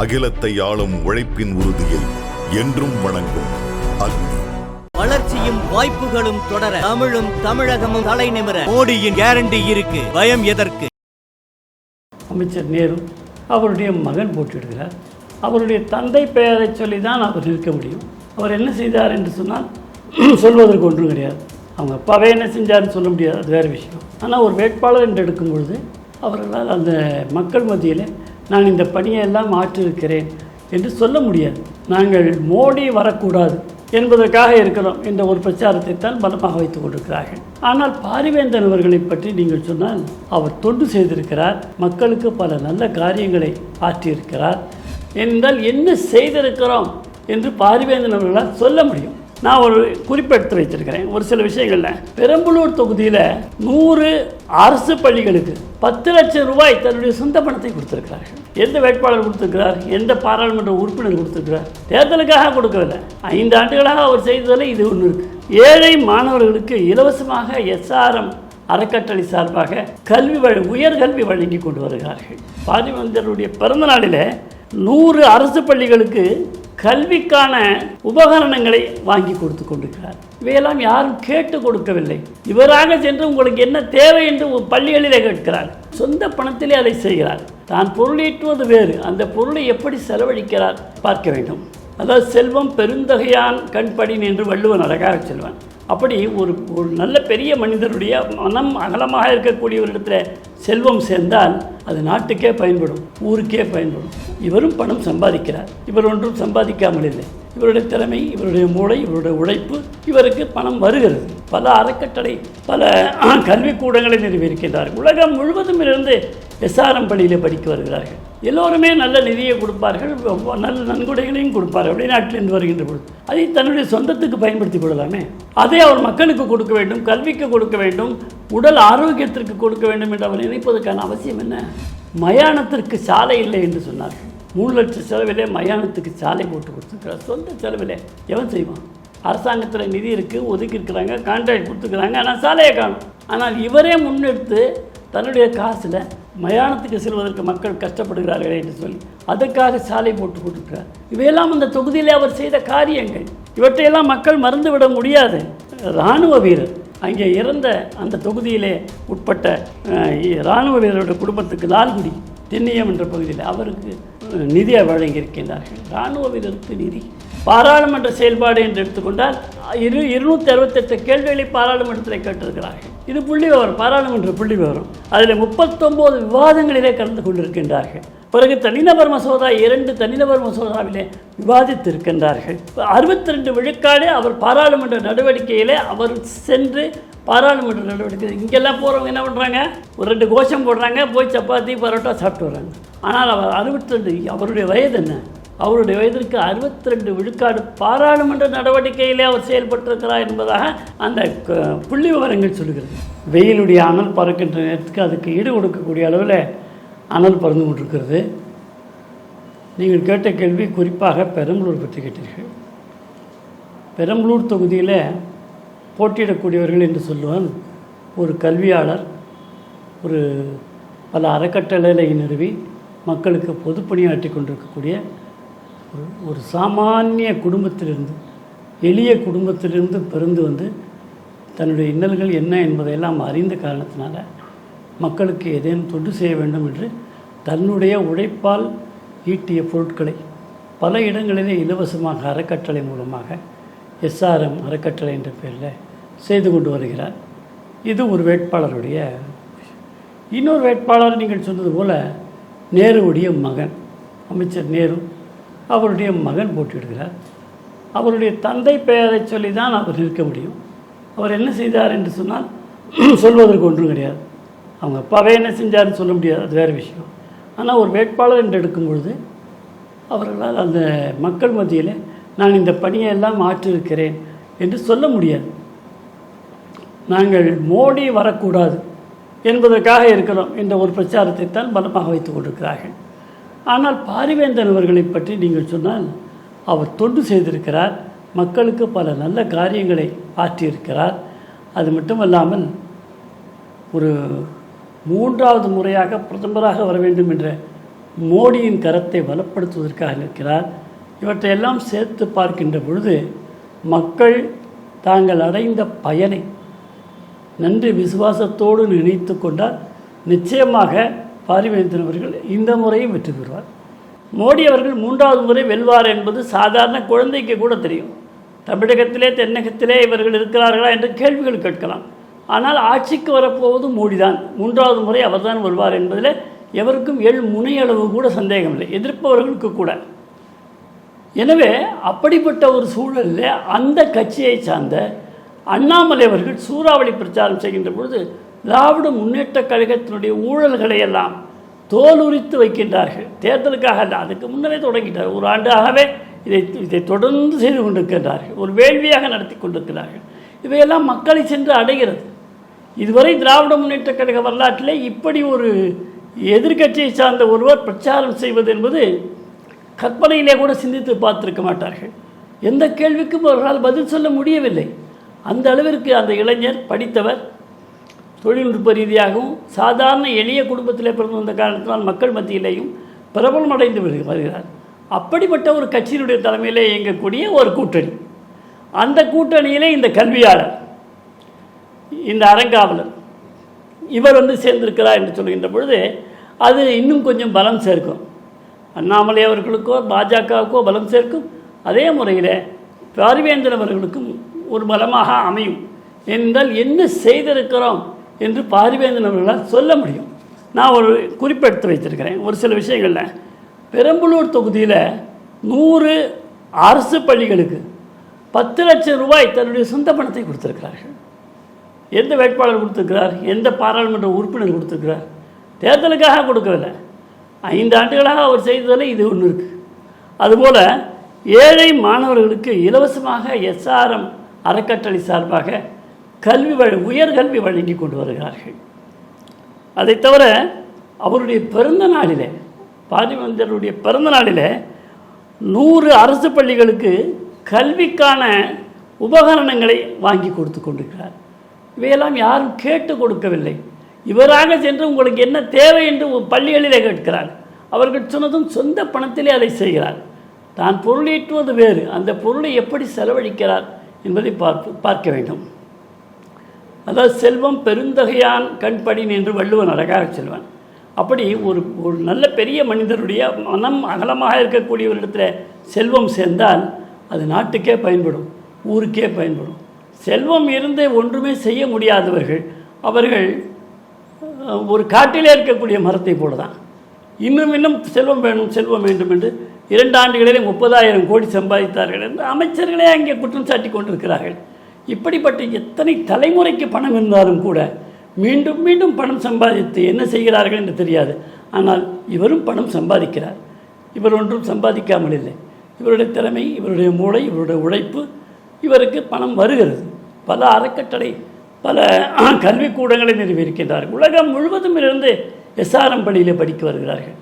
அகிலத்தை ஆளும் உழைப்பின் உறுதியை என்றும் வணங்கும் அக்னி. வளர்ச்சியும் வாய்ப்புகளும் தொடர தமிழும் தமிழகமும் தலை நிமிர மோடியின் கேரண்டி இருக்கு. பயம் எதற்கு? அமைச்சர் நேரு அவருடைய மகன் போட்டியிடுகிறார். அவருடைய தந்தை பெயரை சொல்லி தான் அவர் நிற்க முடியும். அவர் என்ன செய்தார் என்று சொன்னால் சொல்வதற்கு ஒன்றும் கிடையாது. அவங்க அப்பாவே என்ன செஞ்சாருன்னு சொல்ல முடியாது. அது வேறு விஷயம். ஆனால் ஒரு வேட்பாளர் என்று எடுக்கும் பொழுது அவர்களால் அந்த மக்கள் மத்தியில் நான் இந்த பணியை எல்லாம் ஆற்றிருக்கிறேன் என்று சொல்ல முடியாது. நாங்கள் மோடி வரக்கூடாது என்பதற்காக இருக்கிறோம் என்ற ஒரு பிரச்சாரத்தை தான் பலமாக வைத்துக் கொண்டிருக்கிறார்கள். ஆனால் பாரிவேந்தன் அவர்களை பற்றி நீங்கள் சொன்னால் அவர் தொண்டு செய்திருக்கிறார் மக்களுக்கு பல நல்ல காரியங்களை ஆற்றியிருக்கிறார். என்றால் என்ன செய்திருக்கிறோம் என்று பாரிவேந்தன் அவர்களால் சொல்ல முடியும். நான் ஒரு குறிப்பெடுத்து வச்சிருக்கிறேன் ஒரு சில விஷயங்களில். பெரம்பலூர் தொகுதியில் நூறு அரசு பள்ளிகளுக்கு பத்து லட்சம் ரூபாய் தன்னுடைய சொந்த பணத்தை கொடுத்திருக்கிறார்கள். எந்த வேட்பாளர் கொடுத்திருக்கிறார்? எந்த பாராளுமன்ற உறுப்பினர் கொடுத்திருக்கிறார்? தேர்தலுக்காக கொடுக்கவில்லை. ஐந்து ஆண்டுகளாக அவர் செய்ததில் இது ஒன்று இருக்கு. ஏழை மாணவர்களுக்கு இலவசமாக எஸ்ஆர்எம் அறக்கட்டளை சார்பாக கல்வி வழி உயர்கல்வி வழங்கி கொண்டு வருகிறார்கள். பாரிவந்தருடைய பிறந்த நாளில் நூறு அரசு பள்ளிகளுக்கு கல்விக்கான உபகரணங்களை வாங்கி கொடுத்து கொண்டிருக்கிறார். இவையெல்லாம் யாரும் கேட்டு கொடுக்கவில்லை. இவராக சென்று உங்களுக்கு என்ன தேவை என்று பள்ளிகளிலே கேட்கிறார். சொந்த பணத்திலே அதை செய்கிறார். தான் பொருளீட்டுவது வேறு. அந்த பொருளை எப்படி செலவழிக்கிறார் பார்க்க வேண்டும். அதாவது செல்வம் பெருந்தகையான் கண்படின் என்று வள்ளுவன் அழகாக செல்வன். அப்படி ஒரு ஒரு நல்ல பெரிய மனிதருடைய மனம் அகலமாக இருக்கக்கூடிய ஒரு இடத்துல செல்வம் சேர்ந்தால் அது நாட்டுக்கே பயன்படும் ஊருக்கே பயன்படும். இவரும் பணம் சம்பாதிக்கிறார். இவர் ஒன்றும் சம்பாதிக்காமல் இல்லை. இவருடைய திறமை இவருடைய மூளை இவருடைய உழைப்பு இவருக்கு பணம் வருகிறது. பல அறக்கட்டளை பல கல்விக்கூடங்களை நிறுவியிருக்கின்றார்கள். உலகம் முழுவதும் இருந்து எஸ்ஆர்எம் பள்ளியில் படிக்க வருகிறார்கள். எல்லோருமே நல்ல நிதியை கொடுப்பார்கள் நல்ல நன்கொடைகளையும் கொடுப்பார்கள். வெளிநாட்டிலிருந்து வருகின்ற பொழுது அதை தன்னுடைய சொந்தத்துக்கு பயன்படுத்தி கொள்ளலாமே? அதை அவர் மக்களுக்கு கொடுக்க வேண்டும் கல்விக்கு கொடுக்க வேண்டும் உடல் ஆரோக்கியத்திற்கு கொடுக்க வேண்டும் என்று அவர் நினைப்பதற்கான அவசியம் என்ன? மயானத்திற்கு சாலை இல்லை என்று சொன்னார்கள். மூணு லட்சம் செலவிலே மயானத்துக்கு சாலை போட்டு கொடுத்துருக்குறாரு. சொந்த செலவிலே. எவன் செய்வான்? அரசாங்கத்தில் நிதி இருக்குது ஒதுக்கியிருக்கிறாங்க கான்ட்ராக்ட் கொடுத்துருக்குறாங்க ஆனால் சாலையை காணும். ஆனால் இவரே முன்னெடுத்து தன்னுடைய காசில் மயானத்துக்கு செல்வதற்கு மக்கள் கஷ்டப்படுகிறார்களே என்று சொல்லி அதற்காக சாலை போட்டு கொடுக்கிறார். இவையெல்லாம் அந்த தொகுதியில் அவர் செய்த காரியங்கள். இவற்றையெல்லாம் மக்கள் மறந்துவிட முடியாது. இராணுவ வீரர். அங்கே இறந்த அந்த தொகுதியிலே உட்பட்ட இராணுவ வீரருடைய குடும்பத்துக்கு லால்குடி. திண்ணியம் என்ற பகுதியில் அவருக்கு நிதியை வழங்கியிருக்கின்றார்கள். இராணுவ வீரருக்கு நிதி. பாராளுமன்ற செயல்பாடு என்று எடுத்துக்கொண்டால் இரு இருநூற்றி அறுபத்தெட்டு கேள்விகளை பாராளுமன்றத்தில் கேட்டிருக்கிறார்கள். இது புள்ளி விவரம் பாராளுமன்ற புள்ளி விவரம். அதில் முப்பத்தொம்போது விவாதங்களிலே கலந்து கொண்டிருக்கின்றார்கள். பிறகு தனிநபர் மசோதா இரண்டு தனிநபர் மசோதாவிலே விவாதித்திருக்கின்றார்கள். அறுபத்தி ரெண்டு விழுக்காடு அவர் பாராளுமன்ற நடவடிக்கையிலே அவர் சென்று பாராளுமன்ற நடவடிக்கை. இங்கெல்லாம் போகிறவங்க என்ன பண்ணுறாங்க ஒரு ரெண்டு கோஷம் போடுறாங்க போய் சப்பாத்தி பரோட்டா சாப்பிட்டு வராங்க ஆனால் அவர் அறுபத்தி ரெண்டு அவருடைய வயது என்ன? அவருடைய வயதிற்கு அறுபத்தி ரெண்டு விழுக்காடு பாராளுமன்ற நடவடிக்கையிலே அவர் செயல்பட்டிருக்கிறார் என்பதாக அந்த க- புள்ளி விவரங்கள் சொல்லுகிறது. வெயிலுடைய அனல் பறக்கின்ற நேரத்துக்கு அதுக்கு ஈடு கொடுக்கக்கூடிய அளவில் அனல் பறந்து கொண்டிருக்கிறது. நீங்கள் கேட்ட கேள்வி குறிப்பாக பெரம்பலூர் பற்றி கேட்டீர்கள். பெரம்பலூர் தொகுதியில் போட்டியிடக்கூடியவர்கள் என்று சொல்லுவான் ஒரு கல்வியாளர். ஒரு பல அறக்கட்டளை நிறுவி மக்களுக்கு பொதுப்பணியாற்றி கொண்டிருக்கக்கூடிய ஒரு ஒரு சாமானிய குடும்பத்திலிருந்து எளிய குடும்பத்திலிருந்து பிறந்து வந்து தன்னுடைய இன்னல்கள் என்ன என்பதையெல்லாம் அறிந்த காரணத்தினால மக்களுக்கு ஏதேனும் தொண்டு செய்ய வேண்டும் என்று தன்னுடைய உழைப்பால் ஈட்டிய பொருட்களை பல இடங்களிலே இலவசமாக அறக்கட்டளை மூலமாக எஸ்ஆர்எம் அறக்கட்டளை என்ற பெயரில் செய்து கொண்டு வருகிறார். இது ஒரு வேட்பாளருடைய இன்னொரு வேட்பாளர் நீங்கள் சொன்னது போல் நேருவுடைய மகன் அமைச்சர் நேரு அவருடைய மகன் போட்டியிடுகிறார். அவருடைய தந்தை பெயரை சொல்லி தான் அவர் நிற்க முடியும். அவர் என்ன செய்தார் என்று சொன்னால் சொல்வதற்கு ஒன்றும் கிடையாது. அவங்க அப்பாவே என்ன செஞ்சாருன்னு சொல்ல முடியாது அது வேறு விஷயம். ஆனால் ஒரு வேட்பாளர் என்று எடுக்கும் பொழுது அவர்களால் அந்த மக்கள் மத்தியில் நான் இந்த பணியை எல்லாம் ஆற்றிருக்கிறேன் என்று சொல்ல முடியாது. நாங்கள் மோடி வரக்கூடாது என்பதற்காக இருக்கிறோம் என்ற ஒரு பிரச்சாரத்தை தான் பலமாக வைத்துக் கொண்டிருக்கிறார்கள். ஆனால் பாரிவேந்தன் அவர்களை பற்றி நீங்கள் சொன்னால் அவர் தொண்டு செய்திருக்கிறார் மக்களுக்கு பல நல்ல காரியங்களை ஆற்றியிருக்கிறார். அது மட்டுமல்லாமல் ஒரு மூன்றாவது முறையாக பிரதமராக வர வேண்டும் என்ற மோடியின் கரத்தை பலப்படுத்துவதற்காக இருக்கிறார் இவற்றையெல்லாம் சேர்த்து பார்க்கின்ற பொழுது மக்கள் தாங்கள் அடைந்த பயனை நன்றி விசுவாசத்தோடு நினைத்து கொண்டால் நிச்சயமாக பாரிவேந்தன் அவர்கள் இந்த முறையும் வெற்றி பெறுவார். மோடி அவர்கள் மூன்றாவது முறை வெல்வார் என்பது சாதாரண குழந்தைக்கு கூட தெரியும். தமிழகத்திலே தென்னகத்திலே இவர்கள் இருக்கிறார்களா என்று கேள்விகள் கேட்கலாம். ஆனால் ஆட்சிக்கு வரப்போவது மோடி தான் மூன்றாவது முறை அவர்தான் வருவார் என்பதில் எவருக்கும் எள் முனையளவு கூட சந்தேகமில்லை. எதிர்ப்பவர்களுக்கு கூட. எனவே அப்படிப்பட்ட ஒரு சூழலில் அந்த கட்சியை சார்ந்த அண்ணாமலை அவர்கள் சூறாவளி பிரச்சாரம் செய்கின்ற பொழுது திராவிட முன்னேற்ற கழகத்தினுடைய ஊழல்களை எல்லாம் தோலுரித்து வைக்கின்றார்கள். தேர்தலுக்காக அல்ல அதுக்கு முன்னரே தொடங்கிட்டார் ஒரு ஆண்டாகவே இதை இதை தொடர்ந்து செய்து கொண்டிருக்கின்றார்கள். ஒரு வேள்வியாக நடத்தி கொண்டிருக்கிறார்கள். இவையெல்லாம் மக்களை சென்று அடைகிறது. இதுவரை திராவிட முன்னேற்ற கழக வரலாற்றிலே இப்படி ஒரு எதிர்க்கட்சியை சார்ந்த ஒருவர் பிரச்சாரம் செய்வது என்பது கற்பனையிலே கூட சிந்தித்து பார்த்திருக்க மாட்டார்கள். எந்த கேள்விக்கும் அவர்களால் பதில் சொல்ல முடியவில்லை. அந்த அளவிற்கு அந்த இளைஞர் படித்தவர் தொழில்நுட்ப ரீதியாகவும் சாதாரண எளிய குடும்பத்தில் பிறந்து வந்த காரணத்தினால் மக்கள் மத்தியிலேயும் பிரபலமடைந்து வருக- வருகிறார். அப்படிப்பட்ட ஒரு கட்சியினுடைய தலைமையிலே இயங்கக்கூடிய ஒரு கூட்டணி. அந்த கூட்டணியிலே இந்த கல்வியாளர் இந்த அறங்காவலர் இவர் வந்து சேர்ந்திருக்கிறார் என்று சொல்கின்ற பொழுது அது இன்னும் கொஞ்சம் பலம் சேர்க்கும். அண்ணாமலை அவர்களுக்கோ பாஜகவுக்கோ பலம் சேர்க்கும். அதே முறையில் பாரிவேந்தன் அவர்களுக்கும் ஒரு பலமாக அமையும். என்றால் என்ன செய்திருக்கிறோம் என்று பாரிவேந்தன் அவர்களால் சொல்ல முடியும். நான் ஒரு குறிப்பெடுத்து வைத்திருக்கிறேன். ஒரு சில விஷயங்களில். பெரம்பலூர் தொகுதியில் நூறு அரசு பள்ளிகளுக்கு பத்து லட்சம் ரூபாய் தன்னுடைய சொந்த பணத்தை கொடுத்துருக்கிறார்கள். எந்த வேட்பாளர் கொடுத்துருக்கிறார்? எந்த பாராளுமன்ற உறுப்பினர் கொடுத்துருக்கிறார்? தேர்தலுக்காக கொடுக்கவில்லை. ஐந்து ஆண்டுகளாக அவர் செய்ததில் இது ஒன்று இருக்குது அதுபோல் ஏழை மாணவர்களுக்கு இலவசமாக எஸ்ஆர்எம் அறக்கட்டளை சார்பாக கல்வி வழ உயர்கல்வி வழங்கி கொண்டு வருகிறார்கள். அதை தவிர அவருடைய பிறந்த நாளிலே பாரிவந்தருடைய பிறந்த நாளிலே நூறு அரசு பள்ளிகளுக்கு கல்விக்கான உபகரணங்களை வாங்கி கொடுத்து கொண்டிருக்கிறார். இவையெல்லாம் யாரும் கேட்டு கொடுக்கவில்லை. இவராக சென்று உங்களுக்கு என்ன தேவை என்று பள்ளிகளிலே கேட்கிறார். அவர்கள் சொன்னதும் சொந்த பணத்திலே அதை செய்கிறார். தான் பொருளீட்டுவது வேறு. அந்த பொருளை எப்படி செலவழிக்கிறார் என்பதை பார்த்து பார்க்க வேண்டும். அதாவது செல்வம் பெருந்தகையான் கண்படின் என்று வள்ளுவன் அழகாக செல்வன். அப்படி ஒரு ஒரு நல்ல பெரிய மனிதருடைய மனம் அகலமாக இருக்கக்கூடிய ஒரு இடத்துல செல்வம் சேர்ந்தால் அது நாட்டுக்கே பயன்படும் ஊருக்கே பயன்படும். செல்வம் இருந்து ஒன்றுமே செய்ய முடியாதவர்கள் அவர்கள் ஒரு காட்டிலே இருக்கக்கூடிய மரத்தை போல தான் இன்னும் இன்னும் செல்வம் வேணும் செல்வம் வேண்டும் என்று இரண்டு ஆண்டுகளிலே முப்பதாயிரம் கோடி சம்பாதித்தார்கள் என்று அமைச்சர்களே அங்கே குற்றம் சாட்டி கொண்டிருக்கிறார்கள். இப்படிப்பட்ட எத்தனை தலைமுறைக்கு பணம் இருந்தாலும் கூட மீண்டும் மீண்டும் பணம் சம்பாதித்து என்ன செய்கிறார்கள் என்று தெரியாது. ஆனால் இவரும் பணம் சம்பாதிக்கிறார். இவர் ஒன்றும் சம்பாதிக்காமல் இல்லை. இவருடைய திறமை இவருடைய மூளை இவருடைய உழைப்பு இவருக்கு பணம் வருகிறது. பல அறக்கட்டளை பல கல்விக்கூடங்களை நிறுவியிருக்கின்றார்கள். உலகம் முழுவதும் இருந்து எஸ்ஆர்எம் பள்ளியில் படிக்க வருகிறார்கள்.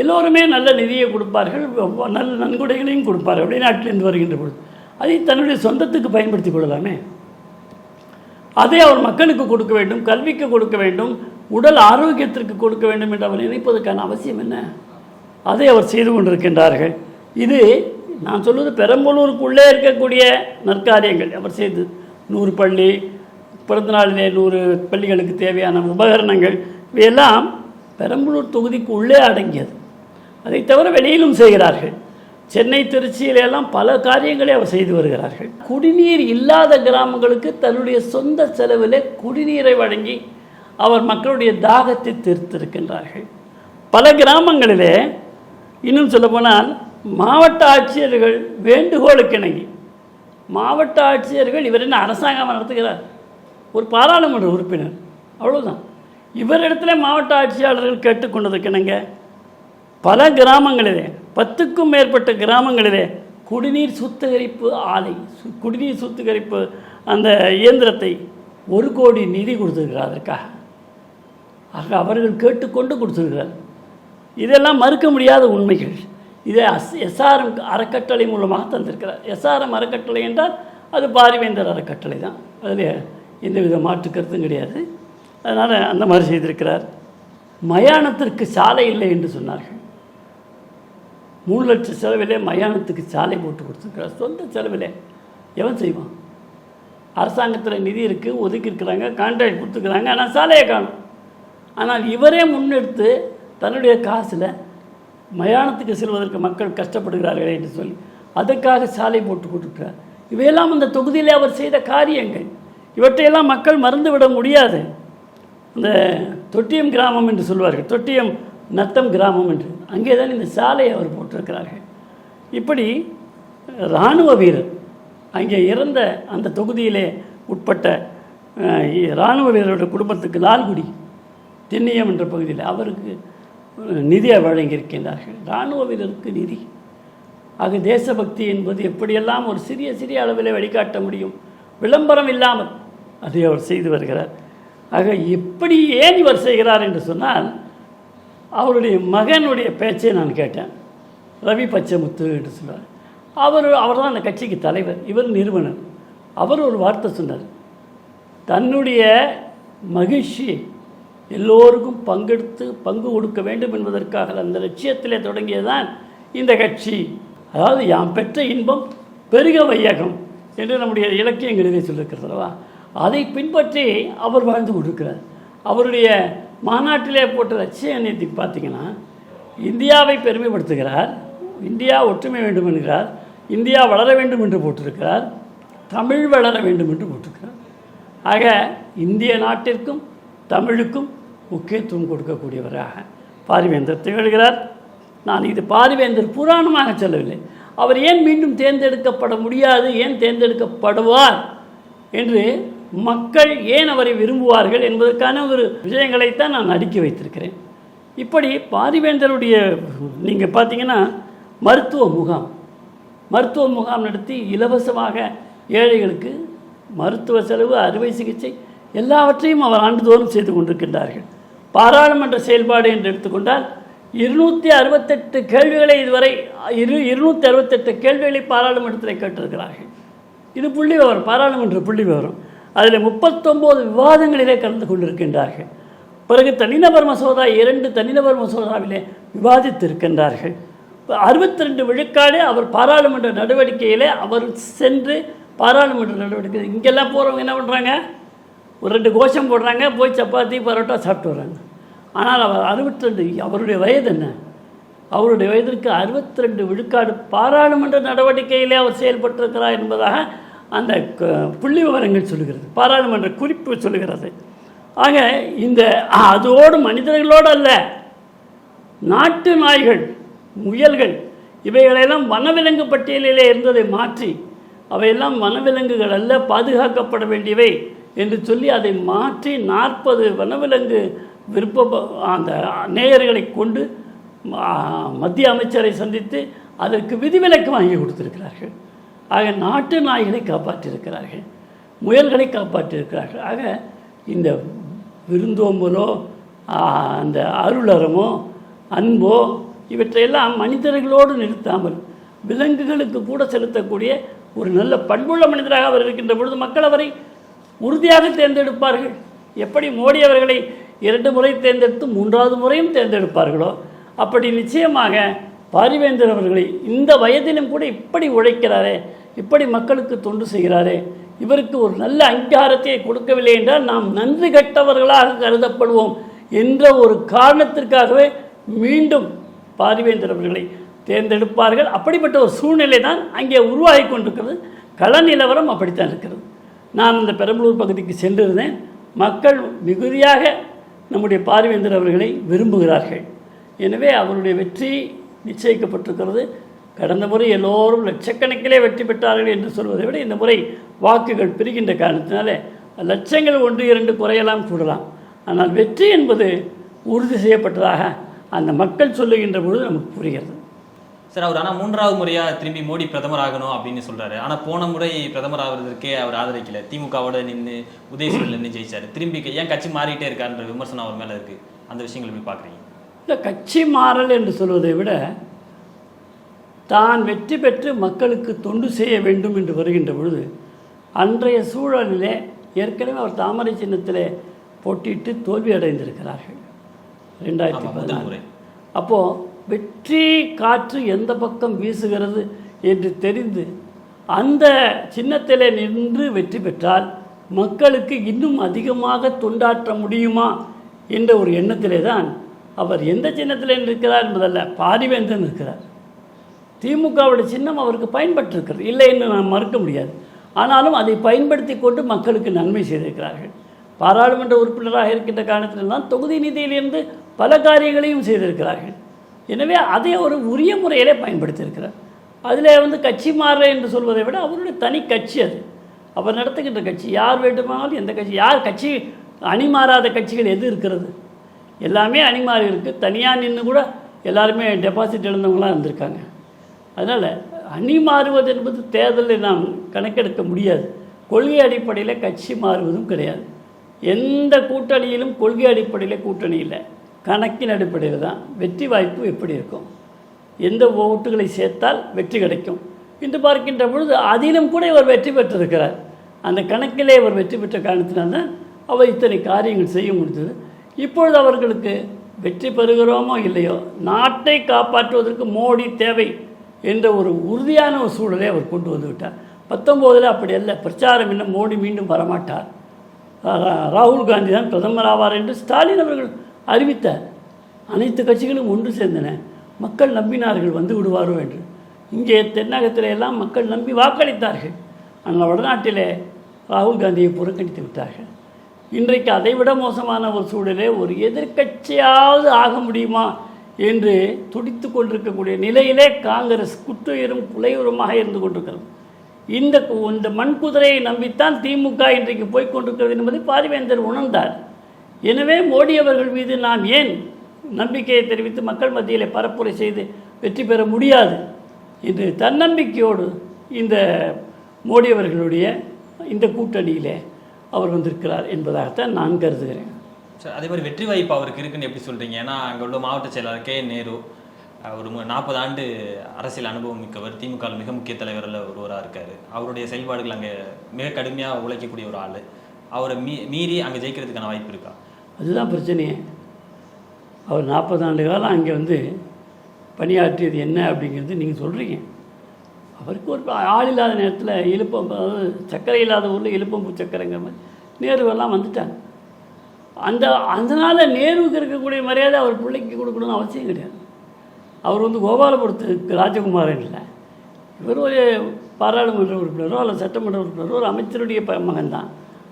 எல்லோருமே நல்ல நிதியை கொடுப்பார்கள் நல்ல நன்கொடைகளையும் கொடுப்பார்கள். வெளிநாட்டிலிருந்து வருகின்ற பொழுது. அதை தன்னுடைய சொந்தத்துக்கு பயன்படுத்திக் கொள்ளலாமே. அதை அவர் மக்களுக்கு கொடுக்க வேண்டும் கல்விக்கு கொடுக்க வேண்டும் உடல் ஆரோக்கியத்திற்கு கொடுக்க வேண்டும் என்று அவர் நினைப்பதற்கான அவசியம் என்ன? அதை அவர் செய்து கொண்டிருக்கின்றார்கள். இது நான் சொல்வது பெரம்பலூருக்குள்ளே இருக்கக்கூடிய நற்காரியங்கள். அவர் செய்து நூறு பள்ளி பிறந்தநாளிலே நூறு பள்ளிகளுக்கு தேவையான உபகரணங்கள் இவையெல்லாம் பெரம்பலூர் தொகுதிக்கு உள்ளே அடங்கியது. அதை தவிர வெளியிலும் செய்கிறார்கள். சென்னை திருச்சியிலெல்லாம் பல காரியங்களை அவர் செய்து வருகிறார்கள். குடிநீர் இல்லாத கிராமங்களுக்கு தன்னுடைய சொந்த செலவில் குடிநீரை வழங்கி அவர் மக்களுடைய தாகத்தை தீர்த்திருக்கின்றார்கள். பல கிராமங்களிலே இன்னும் சொல்லப்போனால் மாவட்ட ஆட்சியர்கள் வேண்டுகோளுக்கு இணங்கி மாவட்ட ஆட்சியர்கள் இவர் என்ன அரசாங்கம் நடத்துகிறார்? ஒரு பாராளுமன்ற உறுப்பினர். அவ்வளோதான் இவரிடத்துல மாவட்ட ஆட்சியாளர்கள் கேட்டுக்கொண்டதுக்கிணங்க பல கிராமங்களிலே பத்துக்கும் மேற்பட்ட கிராமங்களிலே குடிநீர் சுத்திகரிப்பு ஆலை சு- குடிநீர் சுத்திகரிப்பு அந்த இயந்திரத்தை ஒரு கோடி நிதி கொடுத்துருக்கிறார் அதற்காக. ஆக அவர்கள் கேட்டுக்கொண்டு கொடுத்துருக்கிறார். இதெல்லாம் மறுக்க முடியாத உண்மைகள். இதை அஸ் எஸ்ஆர்எம் அறக்கட்டளை மூலமாக தந்திருக்கிறார். எஸ்ஆர்எம் அறக்கட்டளை என்றால் அது பாரிவேந்தர் அறக்கட்டளை தான். அதில் எந்தவித மாற்று கருத்தும் கிடையாது. அதனால் அந்த மாதிரி செய்திருக்கிறார். மயானத்திற்கு சாலை இல்லை என்று சொன்னார்கள். மூணு லட்சம் செலவிலே மயானத்துக்கு சாலை போட்டு கொடுத்துருக்கிறார். சொந்த செலவிலே. எவன் செய்வான்? அரசாங்கத்தில் நிதி இருக்குது ஒதுக்கியிருக்கிறாங்க கான்ட்ராக்ட் கொடுத்துருக்குறாங்க ஆனால் சாலையை காணும். ஆனால் இவரே முன்னெடுத்து தன்னுடைய காசில் மயானத்துக்கு செல்வதற்கு மக்கள் கஷ்டப்படுகிறார்களே என்று சொல்லி அதற்காக சாலை போட்டு கொடுக்கிறார். இவையெல்லாம் அந்த தொகுதியில் அவர் செய்த காரியங்கள். இவற்றையெல்லாம் மக்கள் மறந்துவிட முடியாது. இந்த தொட்டியம் கிராமம் என்று சொல்வார்கள். தொட்டியம் நத்தம் கிராமம் என்று. அங்கே தான் இந்த சாலையை அவர் போட்டிருக்கிறார்கள். இப்படி இராணுவ வீரர் அங்கே இறந்த அந்த தொகுதியிலே உட்பட்ட இராணுவ வீரருடைய குடும்பத்துக்கு லால்குடி திண்ணியம் என்ற பகுதியில் அவருக்கு நிதியை வழங்கியிருக்கின்றார்கள். இராணுவ வீரருக்கு நிதி. ஆக தேசபக்தி என்பது எப்படியெல்லாம் ஒரு சிறிய சிறிய அளவில் வழிகாட்ட முடியும்? விளம்பரம் இல்லாமல். அதை அவர் செய்து வருகிறார். ஆக எப்படி ஏன் இவர் செய்கிறார் என்று சொன்னால் அவருடைய மகனுடைய பேச்சை நான் கேட்டேன். ரவி பச்சைமுத்து என்று சொல்வார் அவர் அவர் தான் அந்த கட்சிக்கு தலைவர் இவர் நிறுவனர். அவர் ஒரு வார்த்தை சொன்னார். தன்னுடைய மகிழ்ச்சி எல்லோருக்கும் பங்கெடுத்து பங்கு கொடுக்க வேண்டும் என்பதற்காக அந்த லட்சியத்திலே தொடங்கியதுதான் இந்த கட்சி. அதாவது யாம் பெற்ற இன்பம் பெருக வையகம் என்று நம்முடைய இலக்கியங்களிலே சொல்லியிருக்கிறதல்லவா அதை பின்பற்றி அவர் வாழ்ந்து கொண்டிருக்கிறார். அவருடைய மாநாட்டிலே போட்ட லட்சிய நீதி பார்த்தீங்கன்னா இந்தியாவை பெருமைப்படுத்துகிறார் இந்தியா ஒற்றுமை வேண்டும் என்கிறார் இந்தியா வளர வேண்டும் என்று போட்டிருக்கிறார் தமிழ் வளர வேண்டும் என்று போட்டிருக்கிறார். ஆக இந்திய நாட்டிற்கும் தமிழுக்கும் முக்கியத்துவம் கொடுக்கக்கூடியவராக பாரிவேந்தர் திகழ்கிறார். நான் இது பாரிவேந்தர் புராணமாக சொல்லவில்லை. அவர் ஏன் மீண்டும் தேர்ந்தெடுக்கப்பட முடியாது ஏன் தேர்ந்தெடுக்கப்படுவார் என்று மக்கள் ஏன் அவரை விரும்புவார்கள் என்பதற்கான ஒரு விஷயங்களைத்தான் நான் அடுக்கி வைத்திருக்கிறேன். இப்படி பாரிவேந்தருடைய நீங்கள் பார்த்தீங்கன்னா மருத்துவ முகாம். மருத்துவ முகாம் நடத்தி இலவசமாக ஏழைகளுக்கு மருத்துவ செலவு அறுவை சிகிச்சை எல்லாவற்றையும் அவர் ஆண்டுதோறும் செய்து கொண்டிருக்கின்றார்கள். பாராளுமன்ற செயல்பாடு என்று எடுத்துக்கொண்டால் இருநூற்றி அறுபத்தெட்டு கேள்விகளை இதுவரை இரு இருநூற்றி அறுபத்தெட்டு கேள்விகளை பாராளுமன்றத்தில் கேட்டிருக்கிறார்கள். இது புள்ளி விவரம் பாராளுமன்ற புள்ளி விவரம் அதில் முப்பத்தொம்போது விவாதங்களிலே கலந்து கொண்டிருக்கின்றார்கள். பிறகு தனிநபர் மசோதா இரண்டு தனிநபர் மசோதாவிலே விவாதித்திருக்கின்றார்கள். அறுபத்தி ரெண்டு விழுக்காடு அவர் பாராளுமன்ற நடவடிக்கையிலே அவர் சென்று பாராளுமன்ற நடவடிக்கை இங்கெல்லாம் போகிறவங்க என்ன பண்ணுறாங்க ஒரு ரெண்டு கோஷம் போடுறாங்க போய் சப்பாத்தி பரோட்டா சாப்பிட்டு வர்றாங்க. ஆனால் அவர் அறுபத்தி ரெண்டு அவருடைய வயது என்ன? அவருடைய வயதிற்கு அறுபத்தி ரெண்டு விழுக்காடு பாராளுமன்ற நடவடிக்கையிலே அவர் செயல்பட்டிருக்கிறார் என்பதாக அந்த க- புள்ளி விவரங்கள் சொல்லுகிறது. பாராளுமன்ற குறிப்பு சொல்லுகிறது. ஆக இந்த அதோடு மனிதர்களோடு அல்ல நாட்டு நாய்கள் முயல்கள் இவைகளெல்லாம் வனவிலங்கு பட்டியலிலே இருந்ததை மாற்றி அவையெல்லாம் வனவிலங்குகள் அல்ல பாதுகாக்கப்பட வேண்டியவை என்று சொல்லி அதை மாற்றி நாற்பது வனவிலங்கு விருப்ப அந்த நேயர்களை கொண்டு மத்திய அமைச்சரை சந்தித்து அதற்கு விதிவிலக்கு வாங்கி கொடுத்திருக்கிறார்கள். ஆக நாட்டு நாய்களை காப்பாற்றியிருக்கிறார்கள் முயல்களை காப்பாற்றியிருக்கிறார்கள். ஆக இந்த விருந்தோம்பலோ அந்த அருளறமோ அன்போ இவற்றையெல்லாம் மனிதர்களோடு நிறுத்தாமல் விலங்குகளுக்கு கூட செலுத்தக்கூடிய ஒரு நல்ல பண்புள்ள மனிதராக அவர் இருக்கின்ற பொழுது மக்கள் அவரை உறுதியாக தேர்ந்தெடுப்பார்கள். எப்படி மோடி அவர்களை இரண்டு முறை தேர்ந்தெடுத்து மூன்றாவது முறையும் தேர்ந்தெடுப்பார்களோ அப்படி நிச்சயமாக பாரிவேந்தர் அவர்களை இந்த வயதிலும் கூட இப்படி உழைக்கிறாரே இப்படி மக்களுக்கு தொண்டு செய்கிறாரே. இவருக்கு ஒரு நல்ல அங்கீகாரத்தை கொடுக்கவில்லை என்றால் நாம் நன்றி கட்டவர்களாக கருதப்படுவோம் என்ற ஒரு காரணத்திற்காகவே மீண்டும் பார்வேந்தர் அவர்களை தேர்ந்தெடுப்பார்கள். அப்படிப்பட்ட ஒரு சூழ்நிலை தான் அங்கே உருவாகி கொண்டிருக்கிறது. கள நிலவரம் அப்படித்தான் இருக்கிறது. நான் இந்த பெரம்பலூர் பகுதிக்கு சென்றிருந்தேன். மக்கள் மிகுதியாக நம்முடைய பார்வேந்தர் அவர்களை விரும்புகிறார்கள். எனவே அவருடைய வெற்றி நிச்சயிக்கப்பட்டிருக்கிறது. கடந்த முறை எல்லோரும் லட்சக்கணக்கிலே வெற்றி பெற்றார்கள் என்று சொல்வதை விட இந்த முறை வாக்குகள் பிரிகின்ற காரணத்தினாலே லட்சங்கள் ஒன்று இரண்டு குறையலாம் கூடலாம். ஆனால் வெற்றி என்பது உறுதி செய்யப்பட்டதாக அந்த மக்கள் சொல்லுகின்ற பொழுது நமக்கு புரிகிறது. சார் அவர் ஆனால் மூன்றாவது முறையா திரும்பி மோடி பிரதமர் ஆகணும் அப்படின்னு சொல்றாரு. ஆனா போன முறை பிரதமர் ஆகிறதுக்கே அவர் ஆதரிக்கல. திமுகவோட நின்று உதயசூரில் நின்று ஜெயிச்சாரு. திரும்பி ஏன் கட்சி மாறிட்டே இருக்காருன்ற விமர்சனம் அவர் மேல இருக்கு. அந்த விஷயங்களை எப்படி பாக்குறீங்க? இந்த கட்சி மாறல் என்று சொல்வதை விட தான் வெற்றி பெற்று மக்களுக்கு தொண்டு செய்ய வேண்டும் என்று வருகின்ற பொழுது அன்றைய சூழலிலே ஏற்கனவே அவர் தாமரை சின்னத்திலே போட்டியிட்டு தோல்வி அடைந்திருக்கிறார்கள். ரெண்டாயிரத்தி பதினாறு. அப்போது வெற்றி காற்று எந்த பக்கம் வீசுகிறது என்று தெரிந்து அந்த சின்னத்திலே நின்று வெற்றி பெற்றால் மக்களுக்கு இன்னும் அதிகமாக தொண்டாற்ற முடியுமா என்ற ஒரு எண்ணத்திலே தான் அவர் எந்த சின்னத்திலே இருக்கிறார் என்பதல்ல பாரிவேந்தன் இருக்கிறார். திமுகவுடைய சின்னம் அவருக்கு பயன்பட்டிருக்கிறது. இல்லை என்று நாம் மறுக்க முடியாது. ஆனாலும் அதை பயன்படுத்தி கொண்டு மக்களுக்கு நன்மை செய்திருக்கிறார்கள். பாராளுமன்ற உறுப்பினராக இருக்கின்ற காரணத்தில்தான் தொகுதி நிதியிலிருந்து பல காரியங்களையும் செய்திருக்கிறார்கள். எனவே அதை ஒரு உரிய முறையிலே பயன்படுத்தியிருக்கிறார். அதில் வந்து கட்சி மாறுற என்று சொல்வதை விட அவருடைய தனி கட்சி அது. அவர் நடத்துகின்ற கட்சி யார் வேண்டுமானாலும் எந்த கட்சி யார் கட்சி அணி மாறாத கட்சிகள் எது இருக்கிறது? எல்லாமே அணி மாறி இருக்குது தனியாக நின்று கூட எல்லாருமே டெபாசிட் எழுந்தவங்களாம் இருந்திருக்காங்க. அதனால் அணி மாறுவது என்பது தேர்தலில் நாம் கணக்கெடுக்க முடியாது. கொள்கை அடிப்படையில் கட்சி மாறுவதும் கிடையாது. எந்த கூட்டணியிலும் கொள்கை அடிப்படையில் கூட்டணி இல்லை. கணக்கின் அடிப்படையில் தான் வெற்றி வாய்ப்பு எப்படி இருக்கும்? எந்த ஓட்டுகளை சேர்த்தால் வெற்றி கிடைக்கும்? என்று பார்க்கின்ற பொழுது அதிலும் கூட இவர் வெற்றி பெற்றிருக்கிறார். அந்த கணக்கிலே இவர் வெற்றி பெற்ற காரணத்தினால்தான் அவர் இத்தனை காரியங்கள் செய்ய முடிஞ்சது இப்பொழுது அவர்களுக்கு வெற்றி பெறுகிறோமோ இல்லையோ? நாட்டை காப்பாற்றுவதற்கு மோடி தேவை. என்ற ஒரு உறுதியான ஒரு சூழலை அவர் கொண்டு வந்து விட்டார். பத்தொம்போதில் அப்படி அல்ல. பிரச்சாரம் என்ன மோடி மீண்டும் வரமாட்டார். ராகுல் காந்தி தான் பிரதமர் ஆவார் என்று ஸ்டாலின் அவர்கள் அறிவித்தார். அனைத்து கட்சிகளும் ஒன்று சேர்ந்தன. மக்கள் நம்பினார்கள் வந்து விடுவாரோ என்று. இங்கே தென்னகத்தில் எல்லாம் மக்கள் நம்பி வாக்களித்தார்கள். ஆனால் வடநாட்டிலே ராகுல் காந்தியை புறக்கணித்து விட்டார்கள். இன்றைக்கு அதைவிட மோசமான ஒரு சூழலே ஒரு எதிர்க்கட்சியாவது ஆக முடியுமா என்று துடித்து கொண்டிருக்கக்கூடிய நிலையிலே காங்கிரஸ் குற்றுயரும் குலையுரமாக இருந்து கொண்டிருக்கிறது. இந்த கு- இந்த மண் குதிரையை நம்பித்தான் திமுக இன்றைக்கு போய்க் கொண்டிருக்கிறது என்பதை பாரிவேந்தர் உணர்ந்தார். எனவே மோடி அவர்கள் மீது நாம் ஏன் நம்பிக்கையை தெரிவித்து மக்கள் மத்தியிலே பரப்புரை செய்து வெற்றி பெற முடியாது என்று தன்னம்பிக்கையோடு இந்த மோடி அவர்களுடைய இந்த கூட்டணியிலே அவர் வந்திருக்கிறார் என்பதாகத்தான் நான் கருதுகிறேன். சார் அதே மாதிரி வெற்றி வாய்ப்பு அவருக்கு இருக்குன்னு எப்படி சொல்கிறீங்க ஏன்னா அங்கே உள்ள மாவட்ட செயலாளர் கே. நேரு ஒரு நாற்பது ஆண்டு அரசியல் அனுபவம் மிக்கவர் திமுக மிக முக்கிய தலைவரில் ஒருவராக இருக்கார். அவருடைய செயல்பாடுகள் அங்கே மிக கடுமையாக உழைக்கக்கூடிய ஒரு ஆள். அவரை மீ மீறி அங்கே ஜெயிக்கிறதுக்கான வாய்ப்பு இருக்கா? அதுதான் பிரச்சனையே. அவர் நாற்பது ஆண்டு காலம் அங்கே வந்து பணியாற்றியது என்ன அப்படிங்கிறது நீங்கள் சொல்கிறீங்க அவருக்கு ஒரு ஆள் இல்லாத நேரத்தில் இழுப்பம் அதாவது சர்க்கரை இல்லாத ஊரில் இழுப்பம்பு சக்கரைங்கிற மாதிரி நேருவெல்லாம் வந்துட்டாங்க. அந்த அதனால் நேருவுக்கு இருக்கக்கூடிய மரியாதை அவர் பிள்ளைக்கு கொடுக்கணும்னு அவசியம் கிடையாது. அவர் வந்து கோபாலபுரத்துக்கு ராஜகுமாரன் இல்லை. இவர் ஒரு பாராளுமன்ற உறுப்பினரோ அல்லது சட்டமன்ற உறுப்பினரோ ஒரு அமைச்சருடைய ப- மகன் தான்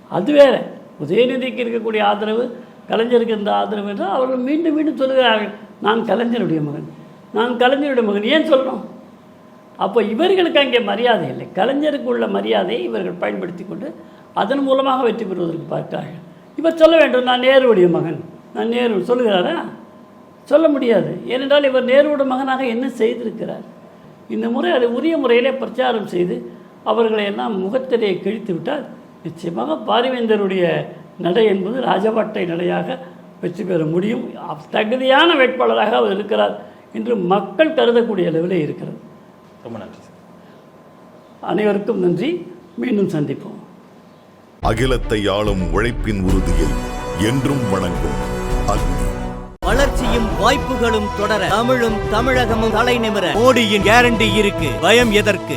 அது வேறு. உதயநிதிக்கு இருக்கக்கூடிய ஆதரவு கலைஞருக்கு இருந்த ஆதரவு என்றால் அவர்கள் மீண்டும் மீண்டும் சொல்லுகிறார்கள் நான் கலைஞருடைய மகன். நான் கலைஞருடைய மகன். ஏன் சொல்லணும்? அப்போ இவர்களுக்கு அங்கே மரியாதை இல்லை. கலைஞருக்கு உள்ள மரியாதையை இவர்கள் பயன்படுத்தி கொண்டு அதன் மூலமாக வெற்றி பெறுவதற்கு பார்க்கிறார்கள். இவர் சொல்ல வேண்டும் நான் நேருவுடைய மகன். நான் நேரு. சொல்லுகிறாரா? சொல்ல முடியாது. ஏனென்றால் இவர் நேருவோட மகனாக என்ன செய்திருக்கிறார்? இந்த முறை அதை உரிய முறையிலே பிரச்சாரம் செய்து அவர்களை எல்லாம் முகத்திரையை கிழித்து விட்டால் நிச்சயமாக பாரிவேந்தருடைய நடை என்பது ராஜபாட்டை நடையாக வெற்றி பெற முடியும். தகுதியான வேட்பாளராக அவர் இருக்கிறார் என்று மக்கள் கருதக்கூடிய அளவிலே இருக்கிறது. ரொம்ப நன்றி அனைவருக்கும் நன்றி. மீண்டும் சந்திப்போம். அகிலத்தை ஆளும் உழைப்பின் உறுதியை என்றும் வணங்கும் அக்னி. வளர்ச்சியும் வாய்ப்புகளும் தொடர தமிழும் தமிழகமும் தலை நிமிர மோடியின் கேரண்டி இருக்கு. பயம் எதற்கு?